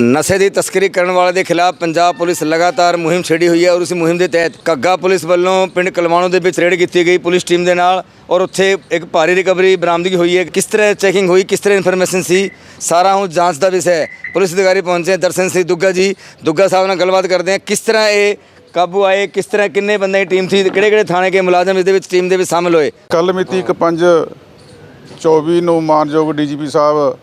ਨਸ਼ੇ ਦੀ ਤਸਕਰੀ ਕਰਨ ਵਾਲੇ ਦੇ ਖਿਲਾਫ ਪੰਜਾਬ ਪੁਲਿਸ ਲਗਾਤਾਰ ਮੁਹਿੰਮ ਛੇੜੀ ਹੋਈ ਹੈ ਔਰ ਉਸ ਮੁਹਿੰਮ ਦੇ ਤਹਿਤ ਕੱਗਾ ਪੁਲਿਸ ਵੱਲੋਂ ਪਿੰਡ ਕਲਵਾਣੋ ਦੇ ਵਿੱਚ ਰੇਡ ਕੀਤੀ ਗਈ ਪੁਲਿਸ ਟੀਮ ਦੇ ਨਾਲ ਔਰ ਉੱਥੇ ਇੱਕ ਭਾਰੀ ਰਿਕਵਰੀ ਬਰਾਮਦਗੀ ਹੋਈ ਹੈ। ਕਿਸ ਤਰ੍ਹਾਂ ਚੈਕਿੰਗ ਹੋਈ, ਕਿਸ ਤਰ੍ਹਾਂ ਇਨਫੋਰਮੇਸ਼ਨ ਸੀ? ਸਾਰਾ ਹੁਣ ਜਾਂਚ ਦਾ ਵਿਸ਼ਾ ਹੈ। ਪੁਲਿਸ ਅਧਿਕਾਰੀ ਪਹੁੰਚੇ ਦਰਸ਼ਨ ਸਿੰਘ ਦੁੱਗਾ ਜੀ, ਦੁੱਗਾ ਸਾਹਿਬ ਨਾਲ ਗੱਲਬਾਤ ਕਰਦੇ ਹਾਂ। ਕਿਸ ਤਰ੍ਹਾਂ ਇਹ ਕਾਬੂ ਆਏ? ਕਿਸ ਤਰ੍ਹਾਂ ਕਿੰਨੇ ਬੰਦੇ ਦੀ ਟੀਮ ਸੀ? ਕਿਹੜੇ ਕਿਹੜੇ ਥਾਣੇ ਕੇ ਮੁਲਾਜ਼ਮ ਇਸ ਦੇ ਵਿੱਚ, ਟੀਮ ਦੇ ਵਿੱਚ ਸ਼ਾਮਲ ਹੋਏ? ਕੱਲ ਮਿਤੀ 1/5 24 ਨੂੰ ਮਾਨਯੋਗ ਡੀਜੀਪੀ ਸਾਹਿਬ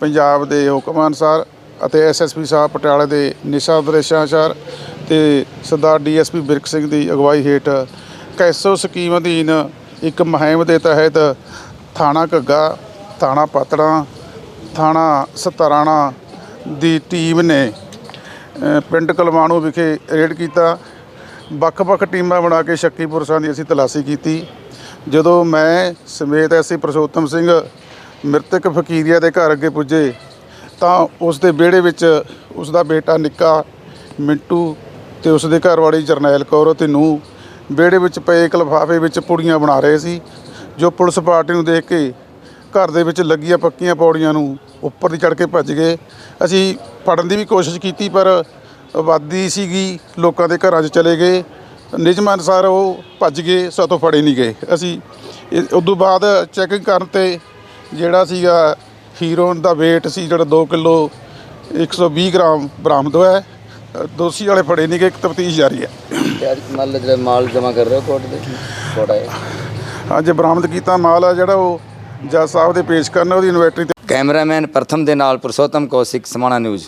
ਪੰਜਾਬ ਦੇ ਹੁਕਮ ਅਨੁਸਾਰ ਅਤੇ ਐਸਐਸਪੀ ਸਾਹਿਬ ਪਟਿਆਲੇ ਦੇ ਨਿਸ਼ਾ ਦਰੇਸ਼ਾਚਾਰ ਤੇ ਸਰਦਾਰ ਡੀਐਸਪੀ ਬਿਰਕ ਸਿੰਘ ਦੀ ਅਗਵਾਈ ਹੇਠ ਕੈਸੋ ਸਕੀਮ ਅਧੀਨ ਇੱਕ ਮੁਹਿੰਮ ਦੇ ਤਹਿਤ ਥਾਣਾ ਘੱਗਾ, ਥਾਣਾ ਪਾਤੜਾਂ, ਥਾਣਾ ਸਤਾਰਾਣਾ ਦੀ ਟੀਮ ਨੇ ਪਿੰਡ ਕਲਵਾਣੂ ਵਿਖੇ ਰੇਡ ਕੀਤਾ। ਵੱਖ-ਵੱਖ ਟੀਮਾਂ ਬਣਾ ਕੇ ਸ਼ੱਕੀ ਪੁਰਸ਼ਾਂ ਦੀ ਅਸੀਂ ਤਲਾਸ਼ੀ ਕੀਤੀ। ਜਦੋਂ ਮੈਂ ਸਮੇਤ ਐਸੀ ਪ੍ਰਸ਼ੋਤਮ ਸਿੰਘ, ਮ੍ਰਿਤਕ ਫਕੀਰੀਆ ਦੇ ਘਰ ਅੱਗੇ ਪੁੱਜੇ ਤਾਂ ਉਸ ਦੇ ਵਿਹੜੇ ਵਿੱਚ ਉਸ ਦਾ ਬੇਟਾ ਨਿੱਕਾ ਮਿੰਟੂ ਤੇ ਉਸ ਦੇ ਘਰ ਵਾਲੀ ਜਰਨੈਲ ਕੌਰ ਤੇ ਨੂੰ ਵਿਹੜੇ ਵਿੱਚ ਪਏ ਇੱਕ ਲਿਫਾਫੇ ਵਿੱਚ ਪੁੜੀਆਂ ਬਣਾ ਰਹੇ ਸੀ, ਜੋ ਪੁਲਿਸ ਪਾਰਟੀ ਨੂੰ ਦੇਖ ਕੇ ਘਰ ਦੇ ਵਿੱਚ ਲੱਗੀਆਂ ਪੱਕੀਆਂ ਪੌੜੀਆਂ ਨੂੰ ਉੱਪਰ ਦੀ ਚੜ੍ਹ ਕੇ ਭੱਜ ਗਏ। ਅਸੀਂ ਫੜਨ ਦੀ ਵੀ ਕੋਸ਼ਿਸ਼ ਕੀਤੀ, ਪਰ ਆਬਾਦੀ ਸੀਗੀ, ਲੋਕਾਂ ਦੇ ਘਰਾਂ 'ਚ ਚਲੇ ਗਏ। ਨਿਯਮ ਅਨੁਸਾਰ ਉਹ ਭੱਜ ਗਏ ਸਾਤੋਂ ਫੜੇ ਨਹੀਂ ਗਏ। ਅਸੀਂ ਉਸ ਤੋਂ ਬਾਅਦ ਚੈਕਿੰਗ ਕਰਨ ਤੇ ਜਿਹੜਾ ਸੀਗਾ ਹੀਰੋਨ ਦਾ weight ਸੀ ਜਿਹੜਾ 2 ਕਿਲੋ 120 ਗ੍ਰਾਮ ਬਰਾਮਦ ਹੋਇਆ ਹੈ। ਦੋਸ਼ੀ ਵਾਲੇ ਫੜੇ ਨਹੀਂ ਗਏ ਤਫਤੀਸ਼ ਜਾਰੀ ਹੈ। ਮੰਨ ਲਓ ਜਿਹੜਾ ਮਾਲ ਜਮ੍ਹਾਂ ਕਰ ਰਹੇ ਹੋ ਕੋਰਟ ਦੇ ਕੋਰਟ ਆਏ। ਅੱਜ ਬਰਾਮਦ ਕੀਤਾ ਮਾਲ ਆ ਜਿਹੜਾ ਉਹ ਜੱਜ ਸਾਹਿਬ ਦੇ ਪੇਸ਼ ਕਰਨਾ ਉਹਦੀ ਇਨਵੈਟਰੀ ਤੇ ਕੈਮਰਾਮੈਨ ਪ੍ਰਥਮ ਦੇ ਨਾਲ ਪੁਰਸ਼ੋਤਮ ਕੌਸ਼ਿਕ ਸਮਾਣਾ ਨਿਊਜ਼।